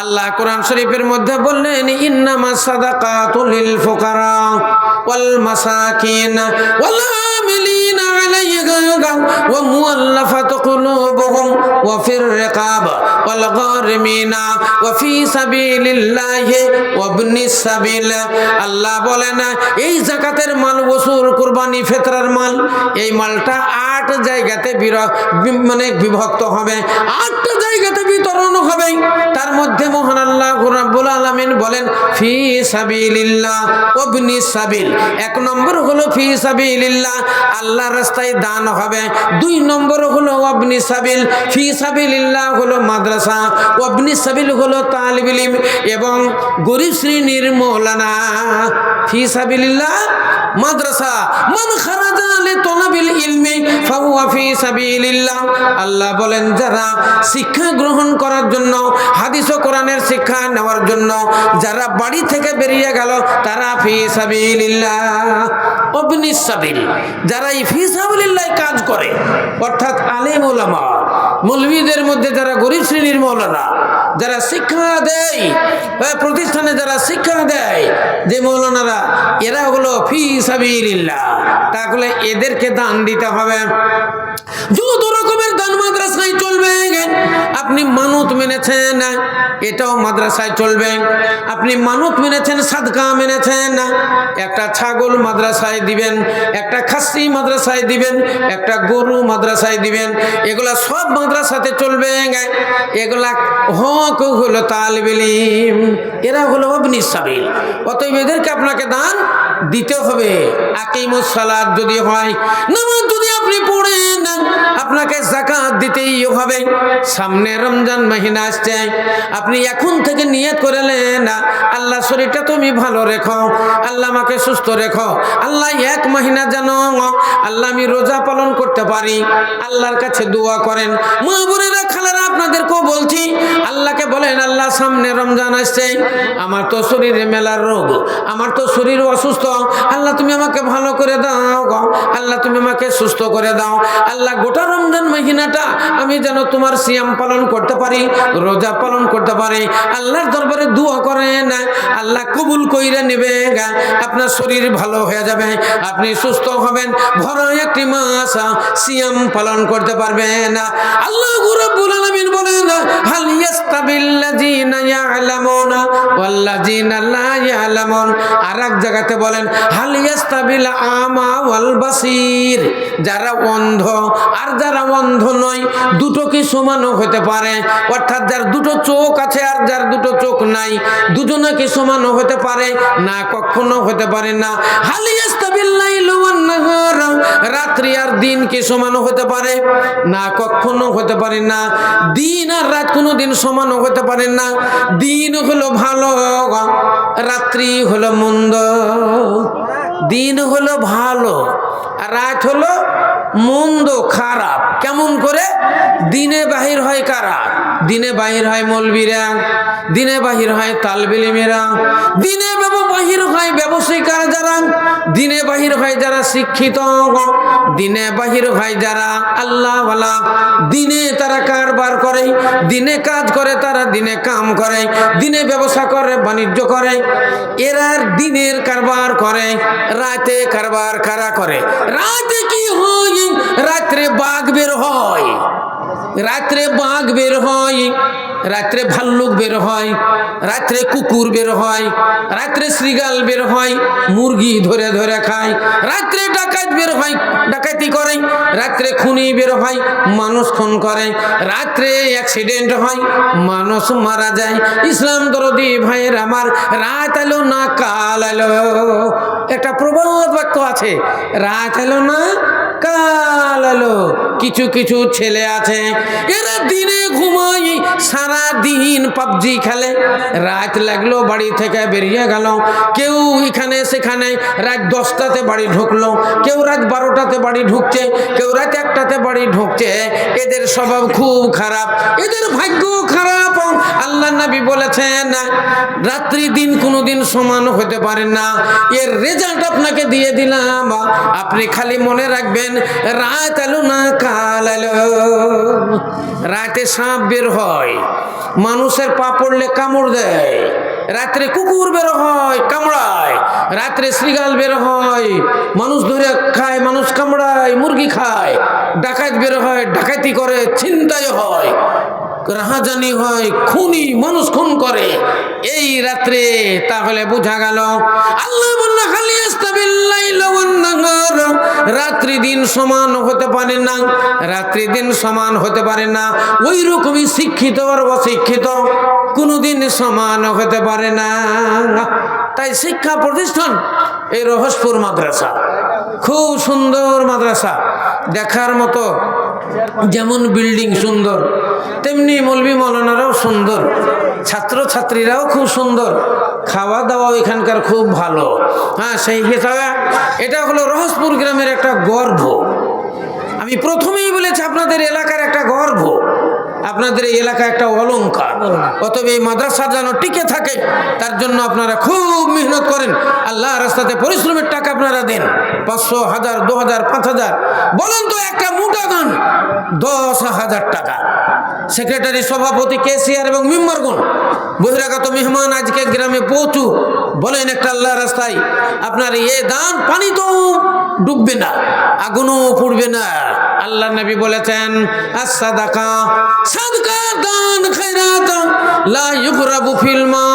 আল্লাহ কোরআন শরীফের মধ্যে বললেন, ইন্নামা সাদাকাতুল লিল ফুকারা ওয়াল মাসাকিন ওয়াল আমিলিনা আলাইহা ওয়া মুআল্লাফাত কুলুবুহুম ওয়া ফির রিকাব ওয়াল গারিমিনা ওয়া ফি সাবিলিল্লাহি ওয়া ইবনিস সাবিল। আল্লাহ বলেন, এই যাকাতের মাল ওসুল, কুরবানি, ফিতরার মাল, এই মালটা আট জায়গাতে মানে বিভক্ত হবে, আটটা জায়গাতে বিতরণ হবে। তার মধ্যে মহান আল্লাহ রাব্বুল আলামিন বলেন, ফি সাবিলিল্লাহ, ওবনি সাবিল। এক নম্বর হলো, ফি সাবিলিল্লাহ আল্লাহ রাস্তায় দান হবে। দুই নম্বর হলো, ওবনি সাবিল। ফি সাবিলিল্লাহ হলো মাদ্রাসা। ওবনি সাবিল হলো তালিব এবং গরিব শ্রেণির মৌলানা। ফি সাবিলিল্লাহ মাদ্রাসা, মান খারাজা লি তলাবিল ইলমি ফাহুয়া ফি সাবিলিল্লাহ। আল্লাহ বলেন, যারা শিক্ষা গ্রহণ করার জন্য, হাদিস ও কোরআনের শিক্ষা নেওয়ার জন্য, যারা বাড়ি থেকে বেরিয়ে গেল, তারা ফি সাবিলিল্লাহ। অবনিস সাবিল, যারা এই ফি সাবিলিল্লাহ কাজ করে, অর্থাৎ আলেম ওলামা মৌলবীদের মধ্যে যারা গরিব শ্রেণির মৌলানা যারা শিক্ষা দেয় প্রতিষ্ঠানে যারা শিক্ষা দেয়, যে মৌলানারা, এরা হলো ফি সাবিল্লা তাহলে এদেরকে দান দিতে হবে। যত রকমের দান মাদ্রাসায় চলবে, আপনি মানুষ মেনেছেন এটাও মাদ্রাসায় চলবে। আপনি মানত মেনেছেন, সাদকা মেনেছেন। একটা ছাগল মাদ্রাসায় দিবেন, একটা খাসি মাদ্রাসায় দিবেন, একটা গরু মাদ্রাসায় দিবেন। এগুলা সব মাদ্রাসাতে চলবে। এগুলা হক হলো তালবিলিম এরা হলো অবনি সাবিল। অতএব এদেরকে আপনাকে দান দিতে হবে। আকিমুস সালাদ যদি হয়, নামাজ যদি আপনি পড়েন, আপনাকে হবে। সামনে রমজান মাহিনা আসছে। আপনি এখন থেকে নিয়ত না। আল্লাহ শরীরটা তুমি ভালো রেখো। আল্লাহ আমাকে সুস্থ রেখো। আল্লাহ এক মাহিনা জানো আল্লাহ আমি রোজা পালন করতে পারি। আল্লাহর কাছে দোয়া করেন। মা খালারা আপনাদেরকেও বলছি, আল্লাহকে বলেন, আল্লাহ সামনে রমজান আসছে, আমার তো শরীরে মেলার রোগ, আমার তো শরীর অসুস্থ, আল্লাহ তুমি আমাকে ভালো করে দাও। আল্লাহ তুমি আমাকে সুস্থ করে দাও, আল্লাহ গোটা রমজান মহিনাটা আমি যেন তোমার সিয়াম পালন করতে পারি, রোজা পালন করতে পারি, আল্লাহর দরবারে দোয়া করেন আল্লাহ কবুল কইরে নেবে। আপনার শরীর ভালো হয়ে যাবে, আপনি সুস্থ হবেন ভরা একটি মাস সিয়াম পালন করতে পারবেন আল্লাহ রাব্বুল আলামিন বলেন হাল ইয়াস্তাবিল্লাযিনা ইয়ালামুনা ওয়াল্লাযিনা লা ইয়ালামুন আরেক জায়গাতে বলেন হাল ইয়াস্তাবিল আমা ওয়াল বাসির যারা অন্ধ আর যারা অন্ধ নয়, দুটো কি হতে পারে? অর্থাৎ যার দুটো চোখ আছে আর যার দুটো চোখ নাই, দুজনে কি সমানও হতে পারে? না, কখনো হতে পারে না। হাল ইয়াস্তাবিল ওয়ান নাহার রাত্রি আর দিন কি হতে পারে? না, কখনো হতে পারে না। দিন আর রাত কোনো দিন সমানও হতে পারেন না। দিন হলো ভালো, রাত্রি হলো মন্দ। দিন হলো ভালো, আর রাত হলো মন্দ খারাপ। কেমন করে? দিনে বাহির হয় কারা? দিনে বাহির হয় মৌলবীরা, দিনে বাহির হয় তালবিলিমেরা, দিনে বাহির হয় ব্যবসায়িকার যারা, দিনে বাহির হয় যারা শিক্ষিত, দিনে বাহির হয় যারা আল্লাহওয়ালা, দিনে তারা কারবার করে, দিনে কাজ করে তারা দিনে কাম করে, দিনে ব্যবসা করে, বাণিজ্য করে, এরা দিনের কারবার করে, রাতে কারবার কারা করে? রাতে কি হয়? রাত্রে বাঘ বের হয়। রাত্রে বাঘ বের হয়, রাত্রে ভাল্লুক বের হয়, রাত্রে কুকুর বের হয়, রাত্রে শ্রীগাল বের হয়, মুরগি ধরে ধরে খায়, রাত্রে ডাকাত বের হয়, ডাকাতি করে, রাত্রে খুনি বের হয়, মানুষ খুন করে, রাত্রে অ্যাক্সিডেন্ট হয়, মানুষ মারা যায়। ইসলাম দরদি ভাইয়ের আমার, রাত এলো না কাল এলো। একটা প্রবাদ বাক্য আছে, রাত এলো না কাল এলো কিছু কিছু ছেলে আছে, এরা দিনে ঘুমাই সারা দিন পাবজি খেলে। রাত লাগল, বাড়ি থেকে বেরিয়ে গেল। কেউ এখানে সেখানে রাত দশটাতে বাড়ি ঢুকলো, কেউ রাত বারোটাতে বাড়ি ঢুকছে, কেউ রাত একটাতে বাড়ি ঢুকছে। এদের স্বভাব খুব খারাপ, এদের ভাগ্য খারাপ। আল্লাহ নবী বলেছেন, রাত্রি দিন কোনোদিন সমান হতে পারে না। এর রেজাল্ট আপনাকে দিয়ে দিলাম। আপনি খালি মনে রাখবেন বলেন, রাত আলো না, কাল আলো রাতে সাপ বের হয়, মানুষের পা পড়লে কামড় দেয়। রাত্রে কুকুর বের হয়, কামড়ায়। রাত্রে শ্রীগাল বের হয়, মানুষ ধরে খায়, মানুষ কামড়ায়, মুরগি খায়। ডাকাত বের হয়, ডাকাতি করে, ছিনতাই হয়। রাহাজানি হয়, খুনি, মানুষ খুন করে। এই রাত্রে তাহলে বোঝা গেল, আল্লাহ বলল খালি ইস্তাবিল্লাইল নাহার। রাত্রি দিন সমান হতে পারে না, রাত্রি দিন সমান হতে পারে না। ওই রকমই শিক্ষিত আর অশিক্ষিত কোনোদিন সমান হতে পারে না। তাই শিক্ষা প্রতিষ্ঠান, এই রহস্যপুর মাদ্রাসা, খুব সুন্দর মাদ্রাসা। দেখার মতো যেমন বিল্ডিং সুন্দর, তেমনি মলবি মৌলানারাও সুন্দর। ছাত্র ছাত্রীরাও খুব সুন্দর। খাওয়া দাওয়া এখানকার খুব ভালো। হ্যাঁ সেই হিসাবে এটা হলো রহসপুর গ্রামের একটা গর্ব আমি প্রথমেই বলেছি আপনাদের এলাকার একটা গর্ব আপনাদের এই এলাকা একটা অলঙ্কার অতএব এই মাদ্রাসা যেন টিকে থাকে, তার জন্য আপনারা খুব মেহনত করেন। আল্লাহ রাস্তাতে পরিশ্রমের টাকা আপনারা দেন। পাঁচশো হাজার, দু হাজার, পাঁচ হাজার, বলেন তো একটা মোটা দান, দশ হাজার টাকা। সেক্রেটারি, সভাপতি, কেসিআর এবং মেম্বারগণ, বহিরাগত মেহমান আজকে গ্রামে পৌঁছু, বলেন একটা আল্লাহ রাস্তায়, আপনার এ দান পানি তো ডুববে না, আগুনও পড়বে না। আল্লাহ নবী বলেছেন আসাদাকা সাদকা দান খায়রাত লা ইউগরাবু ফিল মা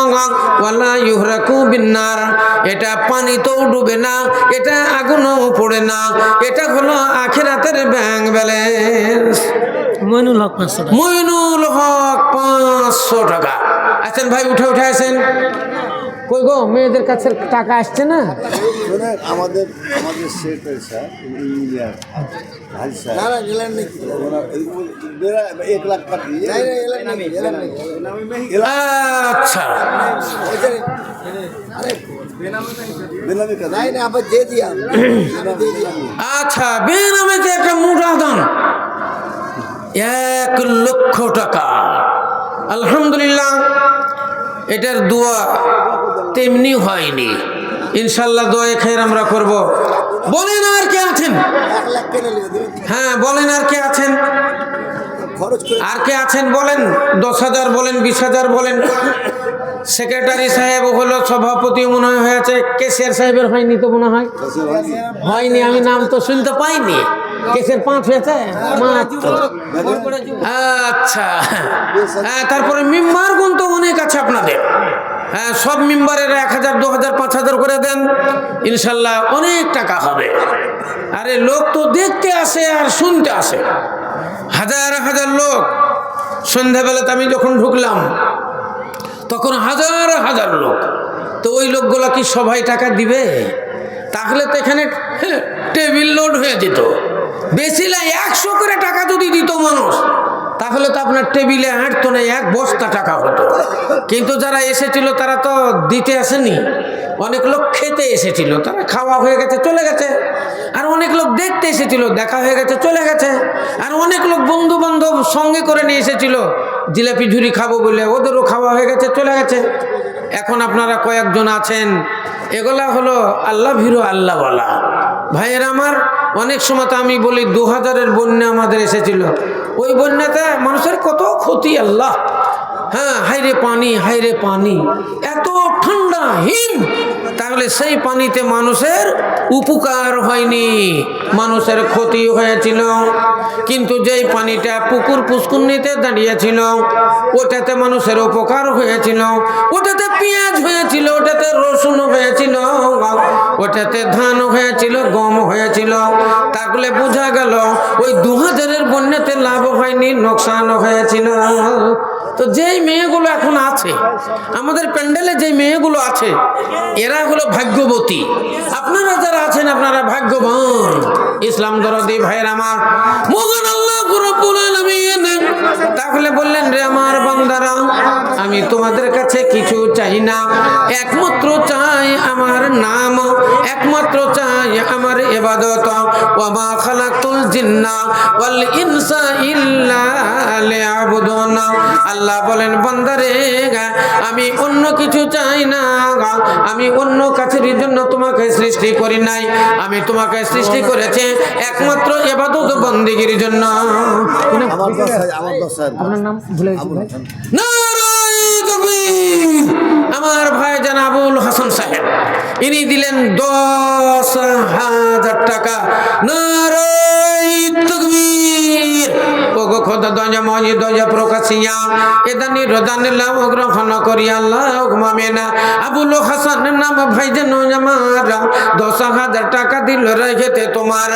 ওয়ালা ইউহরাকু বিন্নার। এটা পানিতেও ডুবে না এটা আগুনও পড়ে না এটা হলো আখিরাতের ব্যাংক ব্যালেন্স। মইনুল হক পাঁচশো টাকা। মইনুল হক পাঁচশো টাকা। আছেন ভাই উঠে উঠে আসেন। কই গো মেয়েদের কাছে টাকা আসছে না? আমাদের আমাদের সেট স্যার ইঞ্জিনিয়ার ভাই স্যার না না গেলেন নাকি? এক লাখ আচ্ছা। আচ্ছা বেনামে যে একটা মোটা দাম এক লক্ষ টাকা। আলহামদুলিল্লাহ এটার দোয়া তেমনি হয়নি। ইনশাল্লাহ দোয়া খের আমরা করব। বলেন আর কে আছেন? হ্যাঁ বলেন আর কে আছেন? আর কে আছেন বলেন? দশ হাজার বলেন, বিশ হাজার বলেন। সেক্রেটারি সাহেব হলো সভাপতি, মনে হয় হয়েছে। কেসিয়ার সাহেবের হয়নি তো মনে হয়? হয়নি, আমি নাম তো শুনতে পাইনি। কেসের পাঁচ হয়েছে? আচ্ছা। হ্যাঁ তারপরে মেম্বার গুণ তো অনেক আছে আপনাদের। হ্যাঁ সব মেম্বারের এক হাজার, দু হাজার, পাঁচ হাজার করে দেন, ইনশাল্লাহ অনেক টাকা হবে। আরে লোক তো দেখতে আসে আর শুনতে আসে। হাজার হাজার লোক। সন্ধ্যাবেলাতে আমি যখন ঢুকলাম, তখন হাজার হাজার লোক। তো ওই লোকগুলো কি সবাই টাকা দিবে? তাহলে তো এখানে টেবিল লোড হয়ে যেত। বেশি না, একশো করে টাকা যদি দিত মানুষ। তাহলে তো আপনার টেবিলে হাঁটতো না এক বস্তা টাকা হতো। কিন্তু যারা এসেছিল তারা তো দিতে আসেনি। অনেক লোক খেতে এসেছিল, তারা খাওয়া হয়ে গেছে, চলে গেছে। আর অনেক লোক দেখতে এসেছিল, দেখা হয়ে গেছে, চলে গেছে। আর অনেক লোক বন্ধু বান্ধব সঙ্গে করে নিয়ে এসেছিল, জিলাপি ঝুরি খাব বলে, ওদেরও খাওয়া হয়ে গেছে, চলে গেছে। এখন আপনারা কয়েকজন আছেন, এগুলা হলো আল্লাহ ভিরু আল্লাহ বলা ভাইয়ের আমার অনেক সময় তো আমি বলি দু হাজারের বন্যা আমাদের এসেছিল। ওই বন্যাতে মানুষের কত ক্ষতি আল্লাহ। হ্যাঁ হাইরে পানি হাইরে পানি। এত হিম তাহলে সেই পানিতে মানুষের উপকার হয়নি, মানুষের ক্ষতি হয়েছিল। কিন্তু যেই পানিটা পুকুর পুষ্কুন্নিতে দাঁড়িয়েছিল, ওটাতে মানুষের উপকার হয়েছিল, ওটাতে পেঁয়াজ হয়েছিল, ওটাতে রসুন হয়েছিল, ওটাতে ধান হয়েছিল, গম হয়েছিল। তাহলে বোঝা গেল, ওই দু হাজারের বন্যাতে লাভ হয়নি নোকসান হয়েছিল। তো যেই মেয়েগুলো এখন আছে, আমাদের প্যান্ডেলে যেই মেয়েগুলো আছে, এরা হলো ভাগ্যবতী। আপনারা যারা আছেন, আপনারা ভাগ্যবান। ইসলাম দরদি ভাইয়ের আমার। মোহন আল্লাহ তাহলে বললেন, রে আমার বান্দারা, আমি তোমাদের কাছে কিছু চাই না। একমাত্র চাই আমার নাম, একমাত্র চাই আমার এবাদত ওয়া মা খালাকুল জিন্না ওয়াল ইনসা ইল্লা লিয়াবুদুন। আল্লাহ বলেন বান্দারে আমি অন্য কিছু চাই না আমি অন্য কাছের জন্য তোমাকে সৃষ্টি করি নাই। আমি তোমাকে সৃষ্টি করেছি একমাত্র এবাদত বন্দিগির জন্য। আমার আপনার নাম ভুলে গেছি ভাই। আমার ভাই জানাবুল হাসান সাহেব। ইনি দিলেন দশ হাজার টাকা। নারায়ে তাকবীর! ওগো খোদা দঞ্জা মজি দঞ্জা প্রকাশিয়া এদানি রদানি লাভ গ্রহণ করি আল্লাহ মামেনা। আবুল হাসান নাম ভাই যেন আমারা দশ হাজার টাকা দিল রেখেতে তোমার।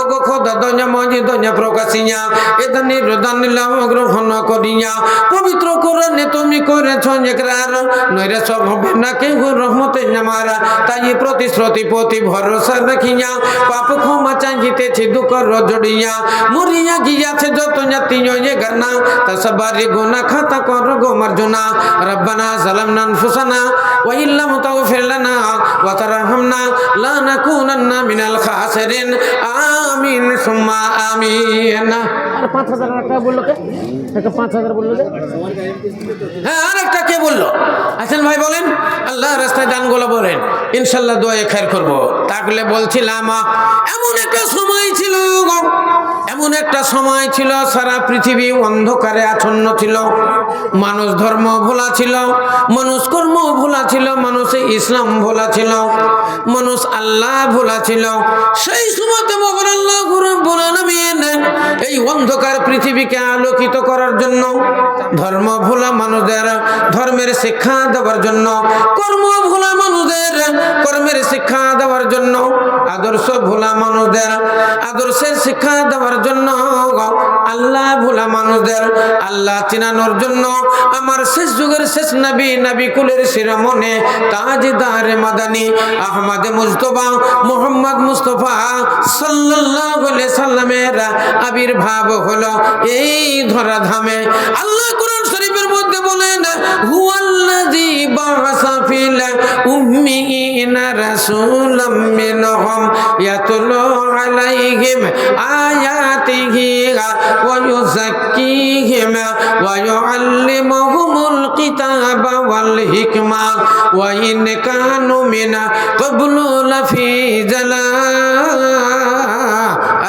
ওগো খোদা দঞ্জা মজি দঞ্জা প্রকাশিয়া, এদানি রদানি লাভ গ্রহণ করিয়া। পবিত্র কোরআনে তুমি করেছ একরার নইরে সব হবে না কেউ রহমতে আমারা। তাই প্রতিশ্রুতি প্রতি ভরসা রাখিয়া, পাপ ক্ষমা চাইতেছি দুঃখ রজড়িয়া মরিয়া গিয়াছে যত জাতি গানা তা সবারই গুনা খাতা কর গো মার্জনা। রব্বানা সালামনা আনফুসানা ওয়া ইল্লাম তাগফির লানা ওয়া তারহামনা লা নাকুনান্না মিনাল খাসিরিন। আমিন সুম্মা আমিন। আর টাকা বলল কে? টাকা বলল যে হ্যাঁ আরেকটা কে বলল? আছেন ভাই বলেন আল্লাহ রাস্তায় দানগুলো বলেন ইনশাল্লাহ দোয়া খায়ের করব। তাহলে বলছিলাম এমন একটা সময় ছিল এমন একটা সময় ছিল, সারা পৃথিবী অন্ধকারে আচ্ছন্ন ছিল। মানুষ ধর্ম ভোলা ছিল, মানুষ কর্ম ভোলা ছিল, মানুষে ইসলাম ভোলা ছিল, মানুষ আল্লাহ ভোলা ছিল। সেই সময়তে মগর আল্লাহ এই অন্ধকার পৃথিবীকে আলোকিত করার জন্য, ধর্ম ভোলা মানুষদের, ধর্মের শিক্ষা দেওয়ার জন্য, কর্ম ভোলা মানুষদের শিক্ষা দেওয়ার জন্য আল্লাহ ভোলা মানুষদের, আল্লাহ চিনানোর জন্য আমার শেষ যুগের শেষ নবী নবী কুলের শিরোমণি তাজদার মাদানী আহমদ মুস্তফা মোহাম্মদ মুস্তফা সাল্লাল্লাহু সাল্লামের আবির্ভাব হলো এই ধরাধামে। আল্লাহ কোরআন শরীফের মধ্যে বলেন, হুয়াল্লাযী বাআসা ফিল উম্মিয়িনা আয়াতিহি ওয়া ইউযাক্কিহিম ওয়া ইউআল্লিমুহুমুল কিতাবা ওয়াল হিকমা ওয়া ইন কানু মিন ক্বাবলু লাফি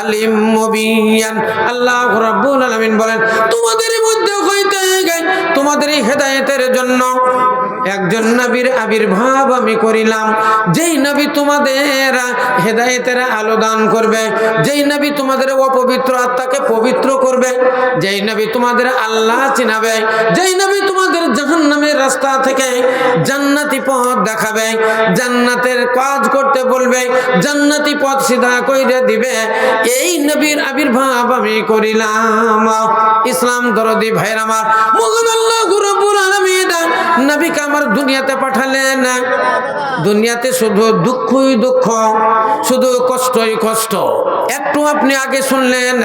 আলিম মুবিয়ান আল্লাহ রাব্বুল আলামিন বলেন, তোমাদের মধ্যে হইতে তোমাদের হেদায়েতের জন্য একজন নবীর আবির্ভাব আমি করিলাম। যেই নবী তোমাদের হেদায়েতের আলো দান করবে, যেই নবী তোমাদের অপবিত্র আত্মাকে পবিত্র করবে, যেই নবী তোমাদের আল্লাহ চিনাবে, যেই নবী তোমাদের জাহান্নামের রাস্তা থেকে জান্নাতি পথ দেখাবে, জান্নাতের কাজ করতে বলবে, জান্নাতি পথ সিধা কইরে দিবে, এই নবীর আবির্ভাব আমি করিলাম। ইসলাম দরদি ভাইর আমার। মুগল আল্লাহ আলামিন নবীকে আমার দুনিয়াতে পাঠালেন দুনিয়াতে শুধু দুঃখই দুঃখ, শুধু কষ্টই কষ্ট। একটু আপনি আগে শুনলেন,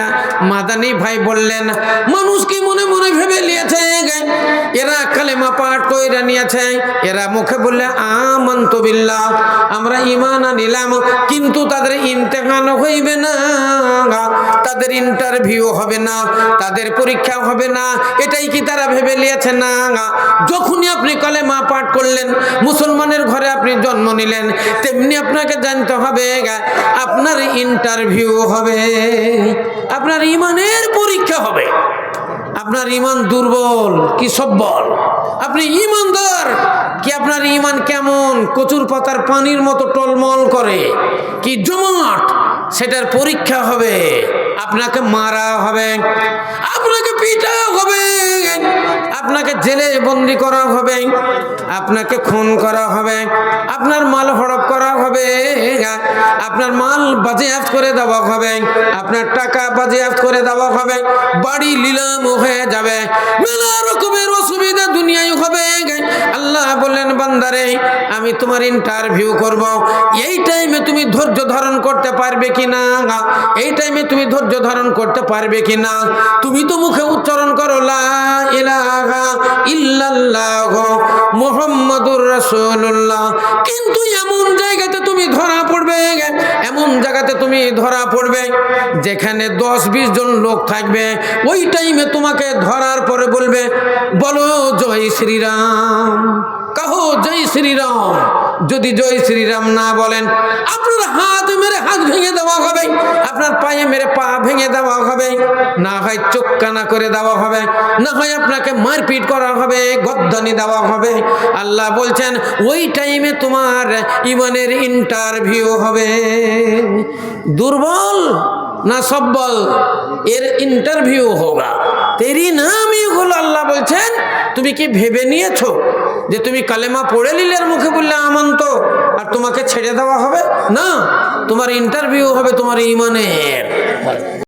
মাদানী ভাই বললেন, মানুষ কি মনে মনে ভেবে নিয়েছে এরা কালেমা পাঠ কইরা নিয়েছে। এরা মুখে বললে, আমন্ত বিল্লাহ, আমরা ইমান আনিলাম, কিন্তু তাদের ইমতেহান হইবে না তাদের ইন্টারভিউ হবে না, তাদের পরীক্ষা হবে না। এটাই কি তারা ভেবে নিয়েছে না যখনই আপনি কালেমা পাঠ করলেন, মুসলমানের ঘরে আপনি জন্ম নিলেন, তেমনি আপনাকে জানতে হবে আপনার ইন্টারভিউ হবে, আপনার ইমানের পরীক্ষা হবে। আপনার ইমান দুর্বল কি সব্বল আপনি ইমানদার, কি আপনার ইমান কেমন? কচুর পাতার পানির মতো টলমল করে, কি জমাট? সেটার পরীক্ষা হবে, আপনাকে মারা হবে, আপনাকে পিটা হবে। জেলে বন্দি করা হবে, আপনাকে খুন করা হবে, আপনার মাল হড়প করা হবে, আপনার মাল বাজেয়াপ্ত করে দেওয়া হবে, আপনার টাকা বাজেয়াপ্ত করে দেওয়া হবে, বাড়ি লিলাম হয়ে যাবে মেলা রকমের অসুবিধা দুনিয়ায় হবে। আল্লাহ বললেন, বান্দারে, আমি তোমার ইন্টারভিউ করব। এই টাইমে তুমি ধৈর্য ধারণ করতে পারবে কি কিনা? এই টাইমে তুমি ধৈর্য ধারণ করতে পারবে কিনা? তুমি তো মুখে উচ্চারণ ইল্লাল্লাহ মুহাম্মাদুর রাসূলুল্লাহ। কিন্তু এমন জায়গাতে তুমি ধরা পড়বে, এমন জায়গাতে তুমি ধরা পড়বে যেখানে দশ বিশ জন লোক থাকবে, ওই টাইমে তোমাকে ধরার পরে বলবে, বলো জয় শ্রীরাম, কাহো জয় শ্রীরাম। যদি জয় শ্রীরাম না বলেন, আপনার হাত মেরে হাত ভেঙে দেওয়া হবে, আপনার পায়ে মেরে পা ভেঙে দেওয়া হবে, না হয় চোখ কানা করে দেওয়া হবে, না হয় আপনাকে মারপিট করা হবে, গদ্দানি দেওয়া হবে। আল্লাহ বলছেন, ওই টাইমে তোমার ইমানের ইন্টারভিউ হবে। দুর্বল না সব্বল? এর ইন্টারভিউ হোগা। তেরি নাম হলো আল্লাহ বলছেন, তুমি কি ভেবে নিয়েছো? যে তুমি কালেমা পড়ে নিলে মুখে বললে আমন্ত, আর তোমাকে ছেড়ে দেওয়া হবে? না, তোমার ইন্টারভিউ হবে তোমার ইমানের।